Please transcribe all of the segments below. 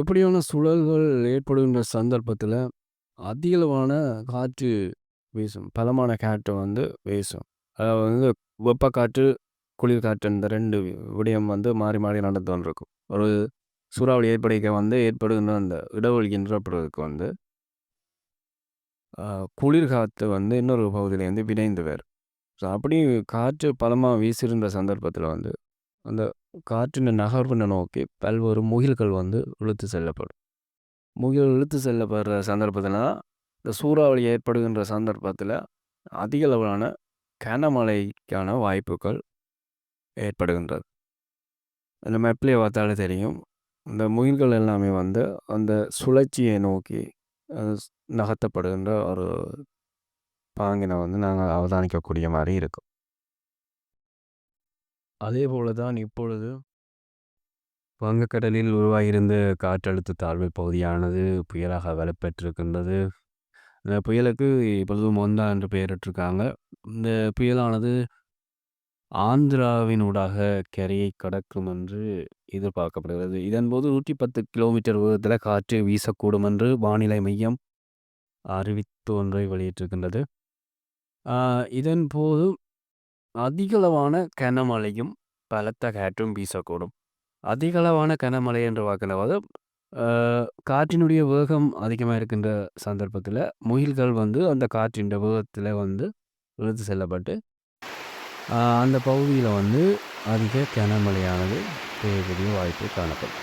எப்படியான சுழல்கள் சூழல்கள் ஏற்படுகின்ற சந்தர்ப்பத்தில் அதிகளவான காற்று வீசும். பலமான காற்று வந்து வீசும். அதாவது வந்து வெப்ப காற்று, குளிர் காற்று இந்த ரெண்டு விடயம் வந்து மாறி மாறி நடந்து கொண்டிருக்கும். ஒரு சூறாவளி ஏற்படைக்க வந்து ஏற்படுகின்ற அந்த இடவெளி ஏற்படுவதற்கு வந்து குளிர்காற்று குளிர் வந்து இன்னொரு பகுதியிலேருந்து விரைந்து வேறு ஸோ அப்படி காற்று பலமாக வீசுகின்ற சந்தர்ப்பத்தில் வந்து, அந்த காற்றின் நகர்வினை நோக்கி பல்வேறு முகில்கள் வந்து இழுத்து செல்லப்படும். முகில் இழுத்து செல்லப்படுற சந்தர்ப்பத்தில இந்த சூறாவளி ஏற்படுகின்ற சந்தர்ப்பத்தில அதிகளவிலான கனமழைக்கான வாய்ப்புகள் ஏற்படுகின்றது. இந்த மேப்லயே பார்த்தாலே தெரியும். இந்த முகில்கள் எல்லாமே வந்து அந்த சுழற்சியை நோக்கி நகர்த்தப்படுகின்ற ஒரு பாங்கினை வந்து நாங்கள் அவதானிக்கக்கூடிய மாதிரி இருக்கும். அதேபோல தான் இப்பொழுது வங்கக்கடலில் உருவாகியிருந்த காற்றழுத்த தாழ்வு பகுதியானது புயலாக வலுப்பெற்றிருக்கின்றது. இந்த புயலுக்கு இப்பொழுது மொந்தா என்று பெயரிட்டிருக்காங்க. இந்த புயலானது ஆந்திராவினூடாக கரையை கடக்கும் என்று எதிர்பார்க்கப்படுகிறது. இதன்போது 110 கிலோமீட்டர் வேகத்தில காற்று வீசக்கூடும் என்று வானிலை மையம் அறிவித்து ஒன்றை வெளியிட்டிருக்கின்றது. இதன் இதன்போது அதிகளவான கனமழையும், பலத்த காற்றும் வீசக்கூடும். அதிகளவான கனமழை என்று பார்க்கும்போது காற்றினுடைய வேகம் அதிகமாக இருக்கின்ற சந்தர்ப்பத்தில் முயல்கள் வந்து அந்த காற்றின் வேகத்தில் வந்து இழுத்து செல்லப்பட்டு, அந்த பகுதியில் வந்து அதிக கனமழையானது பெய்யக்கூடிய வாய்ப்பு காணப்படும்.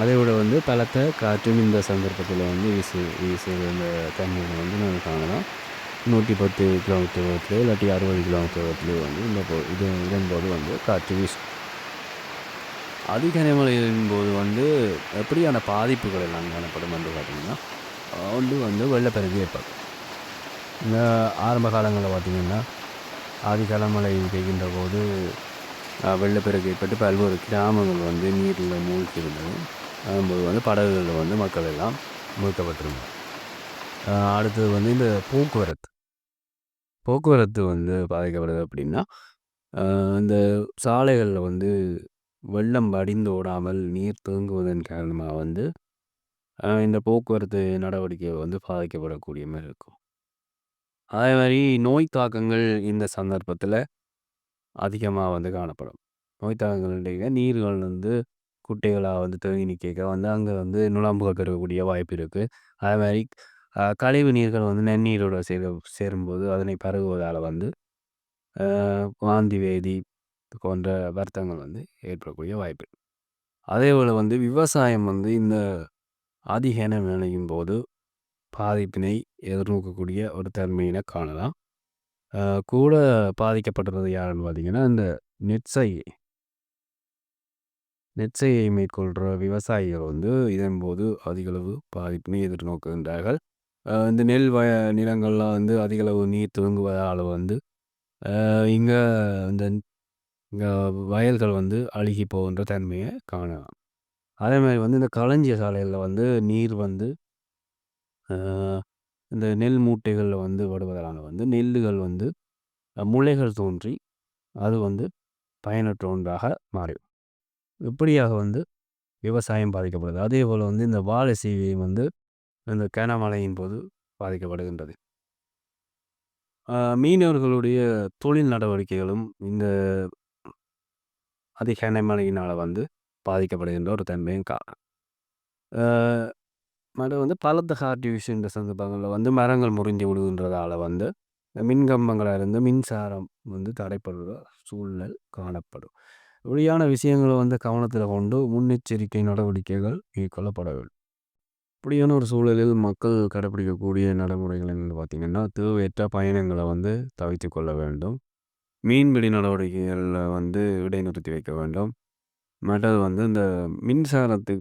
அதை விட வந்து பலத்த காற்றும் இந்த சந்தர்ப்பத்தில் வந்து வீசு இந்த தண்ணீரை வந்து நம்ம காணலாம். 110 கிலோமீட்டர் வேகத்திலயோ இல்லாட்டி 60 கிலோமீட்டர் வேகத்திலயோ வந்து இந்த போ இது இதன்போது வந்து காற்று வீசும். அதிக நிலைமையின் போது வந்து எப்படியான பாதிப்புகள் எல்லாம் காணப்படும் என்று பார்த்திங்கன்னா ஒன்று வந்து வெள்ளப்பெருக்கு ஏற்படும். இந்த ஆரம்ப காலங்களில் பார்த்திங்கன்னா அதி கனமழை பெய்கின்ற போது வெள்ளப்பெருக்கு ஏற்பட்டு பல்வேறு கிராமங்கள் வந்து நீரில் மூழ்கி இருந்தது. அதன்போது வந்து படகுகளில் வந்து மக்கள் எல்லாம் மீட்கப்பட்டிருந்தாங்க. அடுத்தது வந்து இந்த போக்குவரத்து. போக்குவரத்து வந்து பாதிக்கப்படுது அப்படின்னா, இந்த சாலைகளில் வந்து வெள்ளம் வடிந்து ஓடாமல் நீர் தேங்குவதன் காரணமாக வந்து, இந்த போக்குவரத்து நடவடிக்கை வந்து பாதிக்கப்படக்கூடிய மாதிரி இருக்கும். அதே மாதிரி நோய் தாக்கங்கள் இந்த சந்தர்ப்பத்தில் அதிகமாக வந்து காணப்படும். நோய் தாக்கங்கள் நீர்கள் வந்து குட்டைகளாக வந்து தேங்கி நிற்க வந்து அங்கே வந்து நுளம்புகள் பெருகக்கூடிய வாய்ப்பு இருக்குது அதே மாதிரி கழிவு நீர்கள் வந்து நன்னீரோடு சேர சேரும்போது அதனை பருகுவதால் வந்து, வாந்தி வேதி போன்ற வருத்தங்கள் வந்து ஏற்படக்கூடிய வாய்ப்பு அதே போல் வந்து விவசாயம் வந்து இந்த அதி விளையும் போது பாதிப்பினை எதிர்நோக்கக்கூடிய ஒரு தன்மையினை காணலாம். கூட பாதிக்கப்பட்டுறது யாருன்னு பார்த்தீங்கன்னா, இந்த நெற்செய்கை. நெற்செய்கை மேற்கொள்கிற விவசாயிகள் வந்து இதன்போது அதிகளவு பாதிப்பினை எதிர்நோக்குகின்றார்கள். இந்த நெல் வய நிலங்கள்லாம் வந்து அதிகளவு நீர் தேங்குவதால வந்து, இங்கே இந்த இங்கே வயல்கள் வந்து அழுகி போகின்ற தன்மையை காணலாம். அதே மாதிரி வந்து இந்த களஞ்சிய சாலைகளில் வந்து நீர் வந்து இந்த நெல் மூட்டைகளில் வந்து விடுவதனால வந்து நெல்லுகள் வந்து முளைகள் தோன்றி, அது வந்து பயனற்ற ஒன்றாக மாறிடும். இப்படியாக வந்து விவசாயம் பாதிக்கப்படுது. அதேபோல வந்து இந்த வாழை சீவையும் வந்து இந்த கனமழையின் போது பாதிக்கப்படுகின்றது. மீனவர்களுடைய தொழில் நடவடிக்கைகளும் இந்த அதிக கனமழையினால வந்து பாதிக்கப்படுகின்ற ஒரு தன்மையும் காரணம் அ வந்து பலத்த ஹார்ட் வீசுகின்ற சந்தர்ப்பங்களில் வந்து மரங்கள் முறிஞ்சு விடுகின்றதால் வந்து, மின் கம்பங்கள்ல இருந்து மின்சாரம் வந்து தடைப்படுற சூழல் காணப்படும். இப்படியான விஷயங்களை வந்து கவனத்தில் கொண்டு முன்னெச்சரிக்கை நடவடிக்கைகள் மேற்கொள்ளப்பட வேண்டும். அப்படியான ஒரு சூழலில் மக்கள் கடைப்பிடிக்கக்கூடிய நடைமுறைகள் என்னன்னு பார்த்தீங்கன்னா, தேவையற்ற பயணங்களை வந்து தவிர்த்துக் கொள்ள வேண்டும். மீன்பிடி நடவடிக்கைகளில் வந்து இடைநிறுத்தி வைக்க வேண்டும். மற்றது வந்து இந்த மின்சாரத்து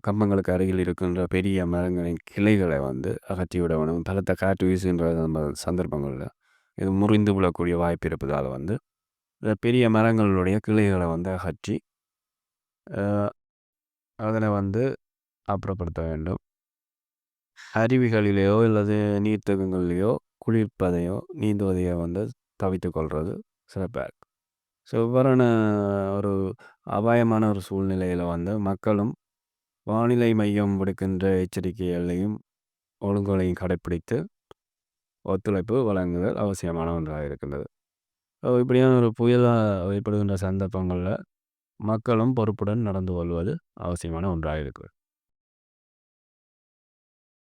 கம்பங்களுக்கு அருகில் இருக்கின்ற பெரிய மரங்களின் கிளைகளை வந்து அகற்றி விட வேண்டும். பலத்த காற்று வீசுகின்ற நம்ம சந்தர்ப்பங்களில் இது முறிந்து விழக்கூடிய வாய்ப்பு இருப்பதால் வந்து, இந்த பெரிய மரங்களுடைய கிளைகளை வந்து அகற்றி, அதனை வந்து அப்புறப்படுத்த வேண்டும். அருவிகளிலேயோ அல்லது நீர்த்தேக்கங்கள்லயோ குளிப்பதையோ, நீந்துவதையோ வந்து தவிர்த்துக் கொள்வது சிறப்பாக இருக்கும். ஸோ இவ்வாறான ஒரு அபாயமான ஒரு சூழ்நிலையில் வந்து மக்களும் வானிலை மையம் விடுக்கின்ற எச்சரிக்கைகளையும், ஒழுங்குகளையும் கடைப்பிடித்து, ஒத்துழைப்பு வழங்குதல் அவசியமான ஒன்றாக இருக்கின்றது. இப்படியான ஒரு புயலாக ஏற்படுகின்ற சந்தர்ப்பங்களில் மக்களும் பொறுப்புடன் நடந்து கொள்வது அவசியமான ஒன்றாக இருக்கிறது.